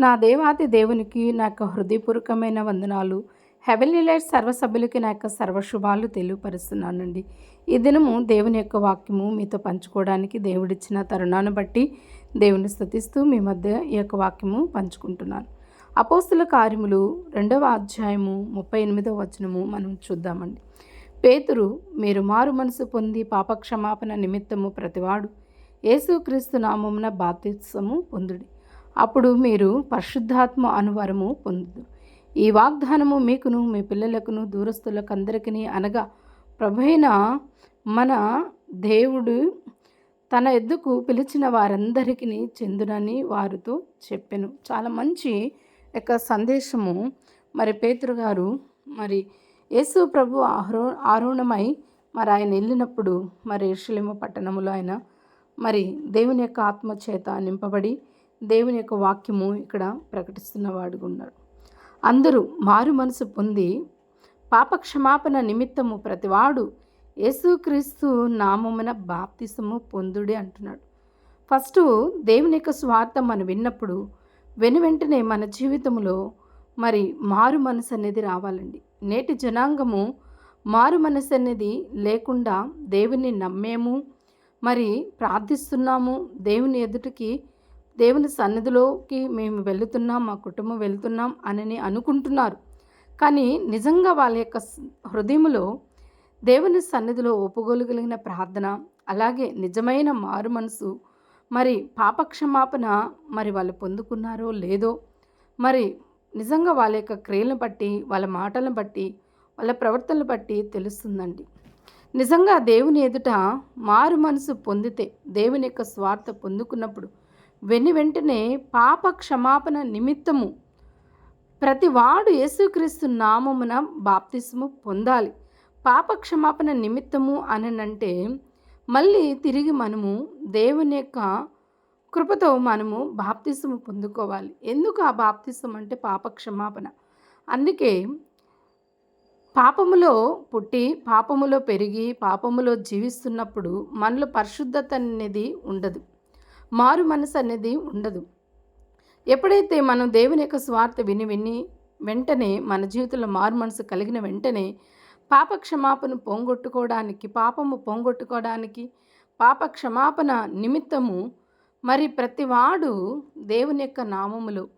నా దేవాది దేవునికి నా యొక్క హృదయపూర్వకమైన వందనాలు. హెవెన్లీ లైట్ సర్వసభ్యులకి నా యొక్క సర్వశుభాలు తెలియపరుస్తున్నానండి. ఈ దినము దేవుని యొక్క వాక్యము మీతో పంచుకోవడానికి దేవుడిచ్చిన తరుణాన్ని బట్టి దేవుని స్థుతిస్తూ మీ మధ్య ఈ యొక్క వాక్యము పంచుకుంటున్నాను. అపోస్తుల కార్యములు రెండవ అధ్యాయము ముప్పై ఎనిమిదవ వచనము మనం చూద్దామండి. పేతురు మీరు మారు మనసు పొంది పాపక్షమాపణ నిమిత్తము ప్రతివాడు. యేసుక్రీస్తు నామమున బాధ్యత్సము పొందుడి. అప్పుడు మీరు పరిశుద్ధాత్మ అనువరము పొందుదు ఈ వాగ్దానము మీకును మీ పిల్లలకును దూరస్తులకు అందరికీ అనగా ప్రభైన మన దేవుడు తన ఎద్దుకు పిలిచిన వారందరికీ చెందునని వారితో చెప్పాను. చాలా మంచి యొక్క సందేశము. మరి పేతురు గారు మరి యేసు ప్రభు ఆరో ఆరోణమై మరి ఆయన వెళ్ళినప్పుడు మరి ఇర్షలేము పట్టణములో ఆయన మరి దేవుని యొక్క ఆత్మ చేత నింపబడి దేవుని యొక్క వాక్యము ఇక్కడ ప్రకటిస్తున్న ఉన్నాడు అందరూ మారు మనసు పొంది పాపక్షమాపణ నిమిత్తము ప్రతివాడు యేసుక్రీస్తు నామమున బాప్తిసము పొందుడి అంటున్నాడు. ఫస్ట్ దేవుని యొక్క స్వార్థం మనం విన్నప్పుడు వెను వెంటనే మన జీవితంలో మరి మారు మనసు అనేది రావాలండి. నేటి జనాంగము మారు మనసు అనేది లేకుండా దేవుని నమ్మేము మరి ప్రార్థిస్తున్నాము దేవుని ఎదుటికి దేవుని సన్నిధిలోకి మేము వెళుతున్నాం మా కుటుంబం వెళుతున్నాం అని అనుకుంటున్నారు. కానీ నిజంగా వాళ్ళ యొక్క హృదయంలో దేవుని సన్నిధిలో ఒప్పుకోగలిగిన ప్రార్థన అలాగే నిజమైన మారు మనసు మరి పాపక్షమాపణ మరి వాళ్ళు పొందుకున్నారో లేదో మరి నిజంగా వాళ్ళ యొక్క క్రియలను బట్టి వాళ్ళ మాటలను బట్టి వాళ్ళ ప్రవర్తనలు బట్టి తెలుస్తుందండి. నిజంగా దేవుని ఎదుట మారు మనసు పొందితే దేవుని యొక్క స్వార్థ పొందుకున్నప్పుడు వెని వెంటనే పాప క్షమాపణ నిమిత్తము ప్రతి వాడు యేసుక్రీస్తు నామమున బాప్తిస్ము పొందాలి. పాప క్షమాపణ నిమిత్తము అనంటే మళ్ళీ తిరిగి మనము దేవుని యొక్క కృపతో మనము బాప్తిసము పొందుకోవాలి. ఎందుకు ఆ బాప్తిసం అంటే పాప క్షమాపణ అందుకే పాపములో పుట్టి పాపములో పెరిగి పాపములో జీవిస్తున్నప్పుడు మనలో పరిశుద్ధత అనేది ఉండదు. మారు మనసు అనేది ఉండదు. ఎప్పుడైతే మనం దేవుని యొక్క స్వార్థ విని విని వెంటనే మన జీవితంలో మారు మనసు కలిగిన వెంటనే పాప క్షమాపణ పోంగొట్టుకోవడానికి పాపము పోంగొట్టుకోవడానికి పాప క్షమాపణ నిమిత్తము మరి ప్రతివాడు దేవుని యొక్క నామములు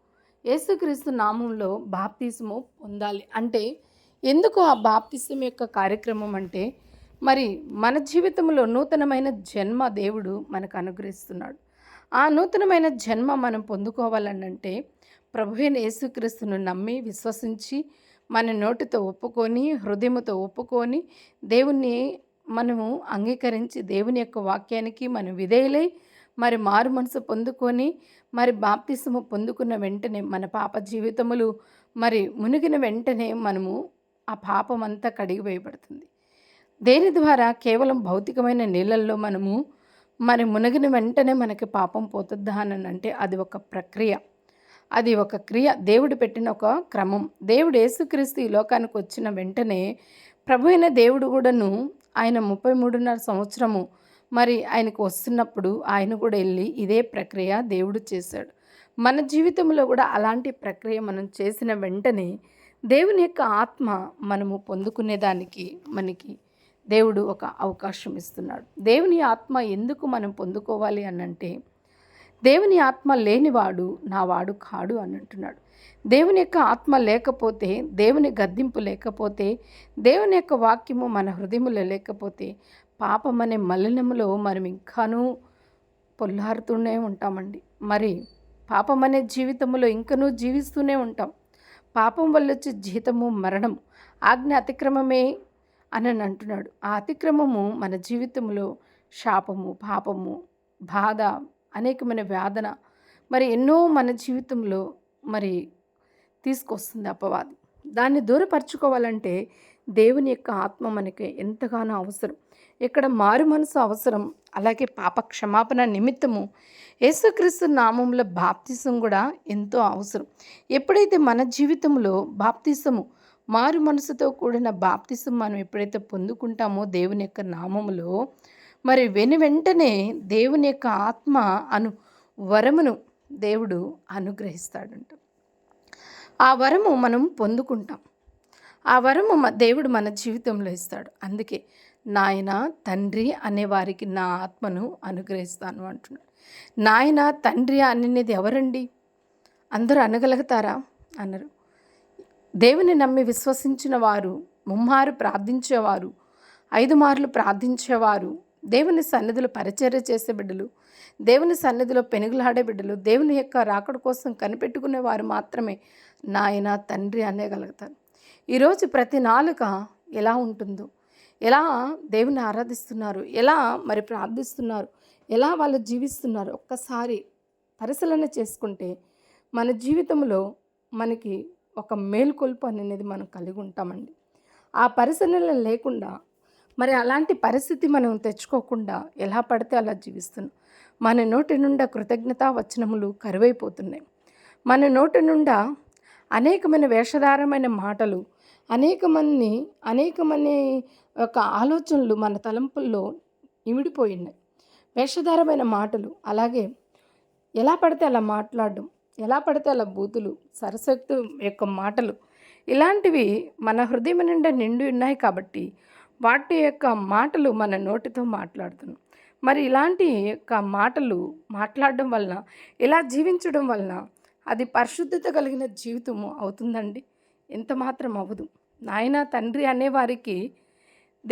యేసుక్రీస్తు నామంలో బాప్తిసము పొందాలి. అంటే ఎందుకు ఆ బాప్తిసం యొక్క కార్యక్రమం అంటే మరి మన జీవితంలో నూతనమైన జన్మ దేవుడు మనకు అనుగ్రహిస్తున్నాడు. ఆ నూతనమైన జన్మ మనం పొందుకోవాలనంటే ప్రభువైన యేసుక్రీస్తును నమ్మి విశ్వసించి మన నోటితో ఒప్పుకొని హృదయముతో ఒప్పుకొని దేవుణ్ణి మనము అంగీకరించి దేవుని యొక్క వాక్యానికి మనం విధేయులై మరి మారు మనసు పొందుకొని మరి బాప్తిసము పొందుకున్న వెంటనే మన పాప జీవితములు మరి మునిగిన వెంటనే మనము ఆ పాపం అంతా కడిగివేయబడుతుంది. దేని ద్వారా కేవలం భౌతికమైన నీళ్ళల్లో మనము మరి మునిగిన వెంటనే మనకి పాపం పోతుందా అని అంటే అది ఒక ప్రక్రియ. అది ఒక క్రియ. దేవుడు పెట్టిన ఒక క్రమం. దేవుడు యేసుక్రీస్తు ఈ లోకానికి వచ్చిన వెంటనే ప్రభు అయిన దేవుడు కూడాను ఆయన ముప్పై మూడున్నర సంవత్సరము మరి ఆయనకు వస్తున్నప్పుడు ఆయన కూడా వెళ్ళి ఇదే ప్రక్రియ దేవుడు చేశాడు. మన జీవితంలో కూడా అలాంటి ప్రక్రియ మనం చేసిన వెంటనే దేవుని యొక్క ఆత్మ మనము పొందుకునేదానికి మనకి దేవుడు ఒక అవకాశం ఇస్తున్నాడు. దేవుని ఆత్మ ఎందుకు మనం పొందుకోవాలి అనంటే దేవుని ఆత్మ లేనివాడు నావాడు కాడు అని అంటున్నాడు దేవుని యొక్క ఆత్మ లేకపోతే దేవుని గద్దింపు లేకపోతే దేవుని యొక్క వాక్యము మన హృదయములో లేకపోతే పాపం అనే మలినములో మనం ఇంకానూ పొల్లారుతూనే ఉంటామండి. మరి పాపం అనే జీవితంలో ఇంకనూ జీవిస్తూనే ఉంటాం. పాపం వల్ల వచ్చే జీతము మరణం ఆజ్ఞ అతిక్రమమే అని అంటున్నాడు. ఆ అతిక్రమము మన జీవితంలో శాపము పాపము బాధ అనేకమైన వేదన మరి ఎన్నో మన జీవితంలో మరి తీసుకొస్తుంది అపవాది. దాన్ని దూరపరచుకోవాలంటే దేవుని యొక్క ఆత్మ మనకి ఎంతగానో అవసరం. ఇక్కడ మారు మనసు అవసరం. అలాగే పాప క్షమాపణ నిమిత్తము యేసుక్రీస్తు నామంలో బాప్తిసం కూడా ఎంతో అవసరం. ఎప్పుడైతే మన జీవితంలో బాప్తిసము మారు మనసుతో కూడిన బాప్తిసం మనం ఎప్పుడైతే పొందుకుంటామో దేవుని యొక్క నామములో మరి వెను వెంటనే దేవుని యొక్క ఆత్మ అను వరమును దేవుడు అనుగ్రహిస్తాడంట. ఆ వరము మనం పొందుకుంటాం. ఆ వరము దేవుడు మన జీవితంలో ఇస్తాడు. అందుకే నాయన తండ్రి అనే వారికి నా ఆత్మను అనుగ్రహిస్తాను అంటున్నాడు. నాయన తండ్రి అనేది ఎవరండి? అందరూ అనగలుగుతారా? అన్నారు. దేవుని నమ్మి విశ్వసించిన వారు ముమ్మారు ప్రార్థించేవారు ఐదు మార్లు ప్రార్థించేవారు దేవుని సన్నిధిలో పరిచర్య చేసే బిడ్డలు దేవుని సన్నిధిలో పెనుగులాడే బిడ్డలు దేవుని యొక్క రాకడ కోసం కనిపెట్టుకునే వారు మాత్రమే నాయన తండ్రి అనేగలుగుతారు ఈరోజు ప్రతి నాలుక ఎలా ఉంటుందో ఎలా దేవుని ఆరాధిస్తున్నారు ఎలా మరి ప్రార్థిస్తున్నారు ఎలా వాళ్ళు జీవిస్తున్నారు ఒక్కసారి పరిశీలన చేసుకుంటే మన జీవితంలో మనకి ఒక మేలుకొల్పు అనేది మనం కలిగి ఉంటామండి ఆ పరిశీలన లేకుండా మరి అలాంటి పరిస్థితి మనం తెచ్చుకోకుండా ఎలా పడితే అలా జీవిస్తున్నాం. మన నోటి నుండా కృతజ్ఞతా వచనములు కరువైపోతున్నాయి. మన నోటి నుండా అనేకమైన వేషధారమైన మాటలు అనేక మంది అనేకమైన యొక్క ఆలోచనలు మన తలంపుల్లో ఇమిడిపోయినాయి వేషధారమైన మాటలు అలాగే ఎలా పడితే అలా మాట్లాడడం ఎలా పడితే అలా బూతులు సరస్వతి యొక్క మాటలు. ఇలాంటివి మన హృదయం నిండా నిండి ఉన్నాయి కాబట్టి వాటి యొక్క మాటలు మన నోటితో మాట్లాడుతున్నాం మరి ఇలాంటి యొక్క మాటలు మాట్లాడడం వలన ఇలా జీవించడం వలన అది పరిశుద్ధత కలిగిన జీవితము అవుతుందండి? ఎంత మాత్రం అవ్వదు. నాయన తండ్రి అనేవారికి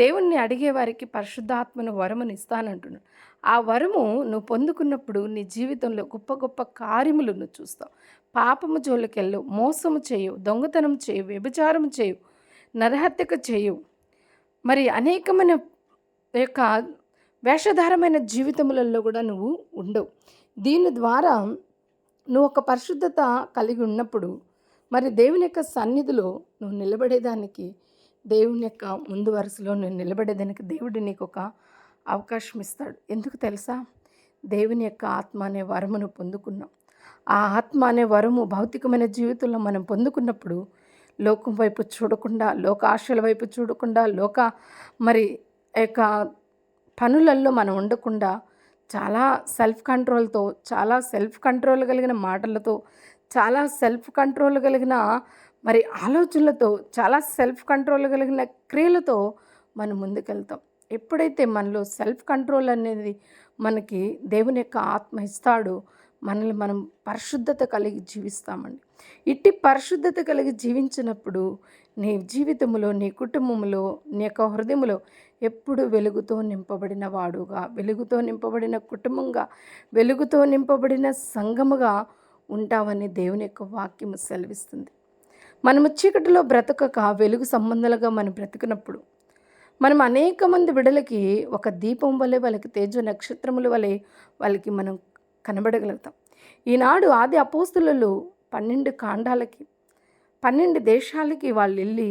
దేవుణ్ణి అడిగేవారికి పరిశుద్ధాత్మను వరమును ఇస్తానంటున్నాడు. ఆ వరము నువ్వు పొందుకున్నప్పుడు నీ జీవితంలో గొప్ప గొప్ప కార్యములు నువ్వు చూస్తావు. పాపము జోలికెళ్ళు మోసము చేయు దొంగతనం చేయు వ్యభిచారం చేయు నరహత్యక చేయు. మరి అనేకమైన యొక్క వేషధారమైన జీవితములలో కూడా నువ్వు ఉండవు. దీని ద్వారా నువ్వు ఒక పరిశుద్ధత కలిగి ఉన్నప్పుడు మరి దేవుని యొక్క సన్నిధిలో నువ్వు నిలబడేదానికి దేవుని యొక్క ముందు వరుసలో నేను నిలబడేదానికి దేవుడు నీకు ఒక అవకాశం ఇస్తాడు. ఎందుకు తెలుసా? దేవుని యొక్క ఆత్మ అనే వరమును పొందుకున్నాం. ఆ ఆత్మ అనే వరము భౌతికమైన జీవితంలో మనం పొందుకున్నప్పుడు లోకం వైపు చూడకుండా లోక ఆశల వైపు చూడకుండా లోక మరి యొక్క పనులలో మనం ఉండకుండా చాలా సెల్ఫ్ కంట్రోల్తో చాలా సెల్ఫ్ కంట్రోల్ కలిగిన మాటలతో చాలా సెల్ఫ్ కంట్రోల్ కలిగిన మరి ఆలోచనలతో చాలా సెల్ఫ్ కంట్రోల్ కలిగిన క్రియలతో మనం ముందుకెళ్తాం. ఎప్పుడైతే మనలో సెల్ఫ్ కంట్రోల్ అనేది మనకి దేవుని యొక్క ఆత్మ ఇస్తాడో మనల్ని మనం పరిశుద్ధత కలిగి జీవిస్తామండి. ఇట్టి పరిశుద్ధత కలిగి జీవించినప్పుడు నీ జీవితంలో నీ కుటుంబంలో నీ యొక్క హృదయంలో ఎప్పుడు వెలుగుతో నింపబడిన వాడుగా వెలుగుతో నింపబడిన కుటుంబంగా వెలుగుతో నింపబడిన సంఘముగా ఉంటావని దేవుని యొక్క వాక్యము సెలవిస్తుంది. మనము చీకటిలో బ్రతకక వెలుగు సంబంధాలుగా మనం బ్రతికినప్పుడు మనం అనేక మంది బిడలకి ఒక దీపం వలె వాళ్ళకి తేజ నక్షత్రముల వలె వాళ్ళకి మనం కనబడగలుగుతాం. ఈనాడు ఆది అపోస్తులలో పన్నెండు కాండాలకి పన్నెండు దేశాలకి వాళ్ళు వెళ్ళి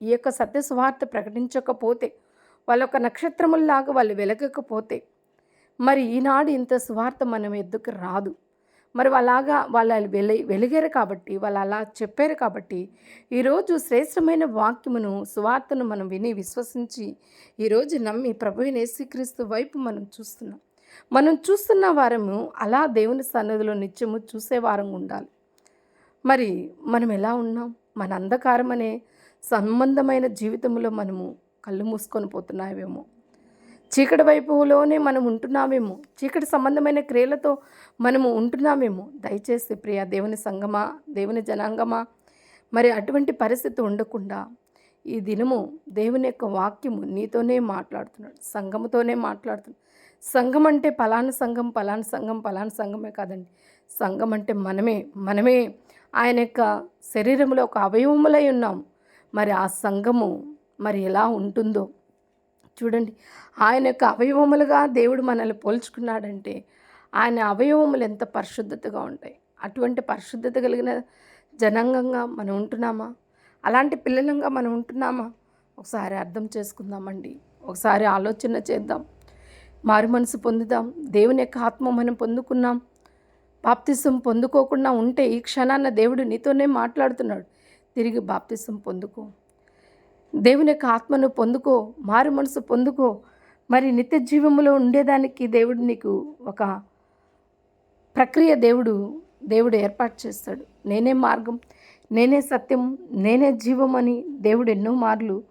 ఈ యొక్క సత్య స్వార్థ ప్రకటించకపోతే వాళ్ళ ఒక నక్షత్రముల్లాగా వాళ్ళు వెలగకపోతే మరి ఈనాడు ఇంత స్వార్థ మనం ఎద్దుకు రాదు. మరి అలాగా వాళ్ళు వెలి వెలిగారు కాబట్టి వాళ్ళు అలా చెప్పారు కాబట్టి ఈరోజు శ్రేష్టమైన వాక్యమును సువార్తను మనం విని విశ్వసించి ఈరోజు నమ్మి ప్రభు యేసుక్రీస్తు వైపు మనం చూస్తున్నాం. మనం చూస్తున్న వారము అలా దేవుని సన్నిధిలో నిత్యము చూసే ఉండాలి. మరి మనం ఎలా ఉన్నాం? మన అంధకారం అనే సంబంధమైన జీవితంలో మనము కళ్ళు మూసుకొని పోతున్నాయేమో చీకటి వైపులోనే మనం ఉంటున్నామేమో. చీకటి సంబంధమైన క్రియలతో మనము ఉంటున్నామేమో. దయచేసి ప్రియ దేవుని సంగమా దేవుని జనాంగమా మరి అటువంటి పరిస్థితి ఉండకుండా ఈ దినము దేవుని యొక్క వాక్యము నీతోనే మాట్లాడుతున్నాడు. సంఘముతోనే మాట్లాడుతున్నాడు. సంఘం అంటే పలానా సంఘం పలానా సంఘం పలానా సంఘమే కాదండి. సంఘం అంటే మనమే మనమే ఆయన యొక్క శరీరంలో ఒక అవయవములై ఉన్నాం మరి ఆ సంఘము మరి ఎలా ఉంటుందో చూడండి. ఆయన యొక్క అవయవములుగా దేవుడు మనల్ని పోల్చుకున్నాడంటే ఆయన అవయవములు ఎంత పరిశుద్ధతగా ఉంటాయి. అటువంటి పరిశుద్ధత కలిగిన జనాంగంగా మనం ఉంటున్నామా? అలాంటి పిల్లలంగా మనం ఉంటున్నామా? ఒకసారి అర్థం చేసుకుందామండి. ఒకసారి ఆలోచన చేద్దాం. మారు మనసు పొందుదాం. దేవుని యొక్క ఆత్మ మనం పొందుకున్నాం. బాప్తిసం పొందుకోకుండా ఉంటే ఈ క్షణాన్న దేవుడు నీతోనే మాట్లాడుతున్నాడు. తిరిగి బాప్తిసం పొందుకో. దేవుని యొక్క ఆత్మను పొందుకో మారు మనసు పొందుకో. మరి నిత్య జీవములో ఉండేదానికి దేవుడు నీకు ఒక ప్రక్రియ దేవుడు దేవుడు ఏర్పాటు చేస్తాడు. నేనే మార్గం నేనే సత్యం నేనే జీవం అని దేవుడు ఎన్నో మార్లు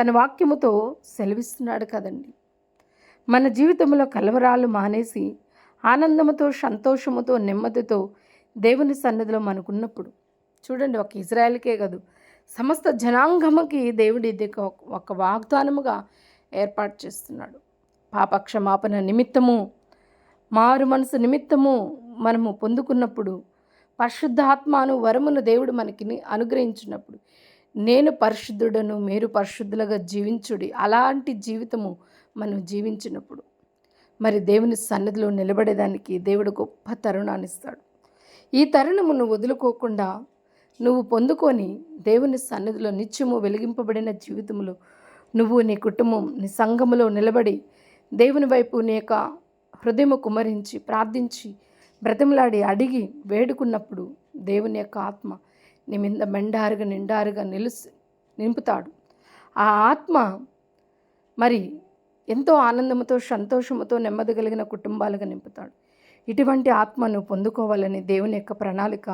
తన వాక్యముతో సెలవిస్తున్నాడు కదండి. మన జీవితంలో కలవరాలు మానేసి ఆనందముతో సంతోషముతో నెమ్మదితో దేవుని సన్నిధిలో మనకున్నప్పుడు చూడండి ఒక ఇజ్రాయెల్కే కాదు సమస్త జనాంగముకి దేవుడి ఇది ఒక- వాగ్దానముగా ఏర్పాటు చేస్తున్నాడు. పాపక్షమాపణ నిమిత్తము మారు మనసు నిమిత్తము మనము పొందుకున్నప్పుడు పరిశుద్ధాత్మను వరమును దేవుడు మనకి అనుగ్రహించినప్పుడు నేను పరిశుద్ధుడను మీరు పరిశుద్ధులుగా జీవించుడి అలాంటి జీవితము మనం జీవించినప్పుడు మరి దేవుని సన్నిధిలో నిలబడేదానికి దేవుడు గొప్ప తరుణాన్నిస్తాడు ఈ తరుణమును వదులుకోకుండా నువ్వు పొందుకొని దేవుని సన్నిధిలో నిత్యము వెలిగింపబడిన జీవితంలో నువ్వు నీ కుటుంబం నీ సంఘములో నిలబడి దేవుని వైపు నీ యొక్క హృదయము కుమరించి ప్రార్థించి బ్రతిమలాడి అడిగి వేడుకున్నప్పుడు దేవుని యొక్క ఆత్మ నీ మీద మెండారుగా నిండారుగా నిలుసు నింపుతాడు. ఆ ఆత్మ మరి ఎంతో ఆనందముతో సంతోషముతో నెమ్మది కలిగిన కుటుంబాలుగా నింపుతాడు. ఇటువంటి ఆత్మను పొందుకోవాలని దేవుని యొక్క ప్రణాళిక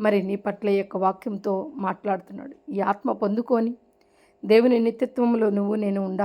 మరి నీ పట్ల యొక్క వాక్యంతో మాట్లాడుతున్నాడు. ఈ ఆత్మ పొందుకొని దేవుని నిత్యత్వంలో నువ్వు నేను ఉండాలి